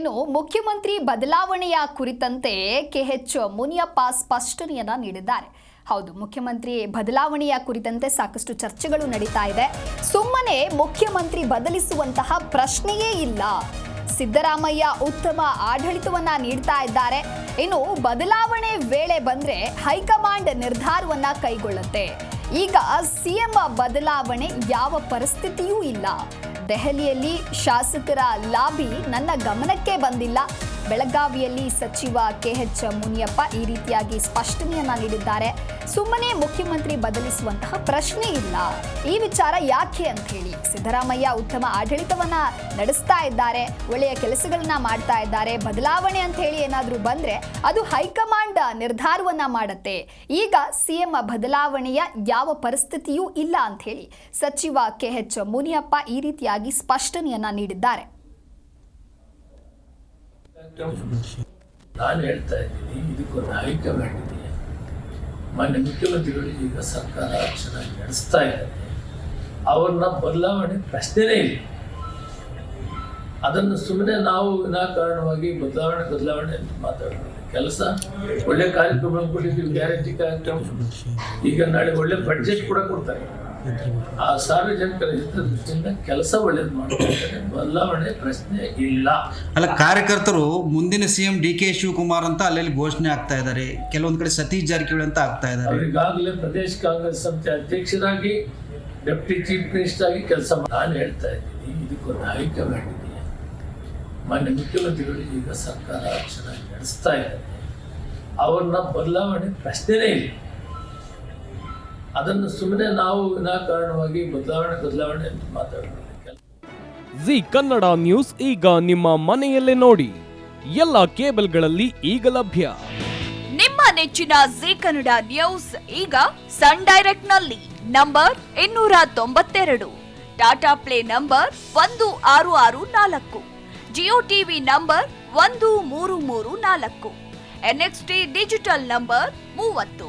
ಇನ್ನು ಮುಖ್ಯಮಂತ್ರಿ ಬದಲಾವಣೆಯ ಕುರಿತಂತೆ ಕೆ ಎಚ್ ಮುನಿಯಪ್ಪ ಸ್ಪಷ್ಟನೆಯನ್ನ ನೀಡಿದ್ದಾರೆ. ಹೌದು, ಮುಖ್ಯಮಂತ್ರಿ ಬದಲಾವಣೆಯ ಕುರಿತಂತೆ ಸಾಕಷ್ಟು ಚರ್ಚೆಗಳು ನಡೀತಾ ಇದೆ. ಸುಮ್ಮನೆ ಮುಖ್ಯಮಂತ್ರಿ ಬದಲಿಸುವಂತಹ ಪ್ರಶ್ನೆಯೇ ಇಲ್ಲ. ಸಿದ್ದರಾಮಯ್ಯ ಉತ್ತಮ ಆಡಳಿತವನ್ನ ನೀಡ್ತಾ ಇದ್ದಾರೆ. ಇನ್ನು ಬದಲಾವಣೆ ವೇಳೆ ಬಂದ್ರೆ ಹೈಕಮಾಂಡ್ ನಿರ್ಧಾರವನ್ನ ಕೈಗೊಳ್ಳುತ್ತೆ. ಈಗ ಸಿಎಂ ಬದಲಾವಣೆ ಯಾವ ಪರಿಸ್ಥಿತಿಯೂ ಇಲ್ಲ. ದೆಹಲಿಯಲ್ಲಿ ಶಾಸಕರ ಲಾಬಿ ನನ್ನ ಗಮನಕ್ಕೆ ಬಂದಿಲ್ಲ. ಬೆಳಗಾವಿಯಲ್ಲಿ ಸಚಿವ ಕೆಎಚ್ ಮುನಿಯಪ್ಪ ಈ ರೀತಿಯಾಗಿ ಸ್ಪಷ್ಟನೆಯನ್ನ ನೀಡಿದ್ದಾರೆ. ಸುಮ್ಮನೆ ಮುಖ್ಯಮಂತ್ರಿ ಬದಲಿಸುವಂತಹ ಪ್ರಶ್ನೆ ಇಲ್ಲ. ಈ ವಿಚಾರ ಯಾಕೆ ಅಂತ ಹೇಳಿ ಸಿದ್ದರಾಮಯ್ಯ ಉತ್ತಮ ಆಡಳಿತವನ್ನ ನಡೆಸ್ತಾ ಇದ್ದಾರೆ. ಒಳ್ಳೆಯ ಕೆಲಸಗಳನ್ನ ಮಾಡ್ತಾ ಇದ್ದಾರೆ. ಬದಲಾವಣೆ ಅಂತ ಹೇಳಿ ಏನಾದರೂ ಬಂದ್ರೆ ಅದು ಹೈಕಮಾಂಡ್ ನಿರ್ಧಾರವನ್ನ ಮಾಡುತ್ತೆ. ಈಗ ಸಿಎಂ ಬದಲಾವಣೆಯ ಯಾವ ಪರಿಸ್ಥಿತಿಯೂ ಇಲ್ಲ ಅಂತ ಹೇಳಿ ಸಚಿವ ಕೆಎಚ್ ಮುನಿಯಪ್ಪ ಈ ರೀತಿಯಾಗಿ ಸ್ಪಷ್ಟನೆಯನ್ನ ನೀಡಿದ್ದಾರೆ. ನಾನು ಹೇಳ್ತಾ ಇದ್ದೀನಿ, ಇದಕ್ಕೊಂದು ಹೈಕಮಾಂಡ್ ಇದೆ ಮಾನ್ಯ ಮುಖ್ಯಮಂತ್ರಿಗಳು ಈಗ ಸರ್ಕಾರ ಚೆನ್ನಾಗಿ ನಡೆಸ್ತಾ ಇದ್ದಾರೆ. ಅವ್ರನ್ನ ಬದಲಾವಣೆ ಪ್ರಶ್ನೆನೇ ಇಲ್ಲ. ಅದನ್ನು ಸುಮ್ಮನೆ ನಾವು ವಿನಾಕಾರಣವಾಗಿ ಬದಲಾವಣೆ ಬದಲಾವಣೆ ಅಂತ ಮಾತಾಡೋದು ಕೆಲಸ. ಒಳ್ಳೆ ಕಾರ್ಯಕ್ರಮ ಕೊಟ್ಟಿದ್ದೀವಿ, ಗ್ಯಾರಂಟಿ ಕಾರ್ಯಕ್ರಮ. ಈಗ ನಾಳೆ ಒಳ್ಳೆ ಬಡ್ಜೆಟ್ ಕೂಡ ಕೊಡ್ತಾರೆ. ಆ ಸಾರ್ವಜನಿಕರ ಹಿತದೃಷ್ಟಿಯಿಂದ ಕೆಲಸ ಒಳ್ಳೇದು ಮಾಡ್ತಾರೆ ಬದಲಾವಣೆ ಪ್ರಶ್ನೆ ಇಲ್ಲ. ಅಲ್ಲ ಕಾರ್ಯಕರ್ತರು ಮುಂದಿನ ಸಿಎಂ ಡಿ ಕೆ ಶಿವಕುಮಾರ್ ಅಂತ ಅಲ್ಲಿ ಘೋಷಣೆ ಆಗ್ತಾ ಇದ್ದಾರೆ. ಕೆಲವೊಂದು ಕಡೆ ಸತೀಶ್ ಜಾರಕಿಹೊಳಿ ಅಂತ ಆಗ್ತಾ ಇದ್ದಾರೆ. ಅವರಿಗಾಗಲೇ ಪ್ರದೇಶ ಕಾಂಗ್ರೆಸ್ ಸಮಿತಿ ಅಧ್ಯಕ್ಷರಾಗಿ ಡೆಪ್ಟಿ ಚೀಫ್ ಮಿನಿಸ್ಟರ್ ಆಗಿ ಕೆಲಸ ನಾನು ಹೇಳ್ತಾ ಇದ್ದೀನಿ ಇದಕ್ಕೊಂದು ಆಯ್ಕೆ ಮಾಡಿದ್ದೀನಿ ಮಾನ್ಯ ಮುಖ್ಯಮಂತ್ರಿಗಳು ಈಗ ಸರ್ಕಾರ ಚೆನ್ನಾಗಿ ನಡೆಸ್ತಾ ಇದ್ದಾರೆ. ಅವ್ರನ್ನ ಬದಲಾವಣೆ ಪ್ರಶ್ನೆನೇ ಇಲ್ಲ. ಅದನ್ನು ಸುಮ್ಮನೆ ನಾವು ವಿನಾಕಾರಣವಾಗಿ ಬದಲಾವಣೆ ಬದಲಾವಣೆ ಅಂತ ಮಾತಾಡೋದು. ಜಿ ಕನ್ನಡ ನ್ಯೂಸ್ ಈಗ ನಿಮ್ಮ ಮನೆಯಲ್ಲೇ ನೋಡಿ. ಎಲ್ಲ ಕೇಬಲ್ಗಳಲ್ಲಿ ಈಗ ಲಭ್ಯ. ನಿಮ್ಮ ನೆಚ್ಚಿನ ಜಿ ಕನ್ನಡ ನ್ಯೂಸ್ ಈಗ ಸನ್ ಡೈರೆಕ್ಟ್ನಲ್ಲಿ ನಂಬರ್ ಇನ್ನೂರ ತೊಂಬತ್ತೆರಡು ಟಾಟಾ ಪ್ಲೇ ನಂಬರ್ ಒಂದು ಆರು ಆರು ನಾಲ್ಕು ಜಿಯೋ ಟಿವಿ ನಂಬರ್ ಒಂದು ಮೂರು ಮೂರು ನಾಲ್ಕು ಎನ್ಎಕ್ಸ್ಟಿ ಡಿಜಿಟಲ್ ನಂಬರ್ ಮೂವತ್ತು.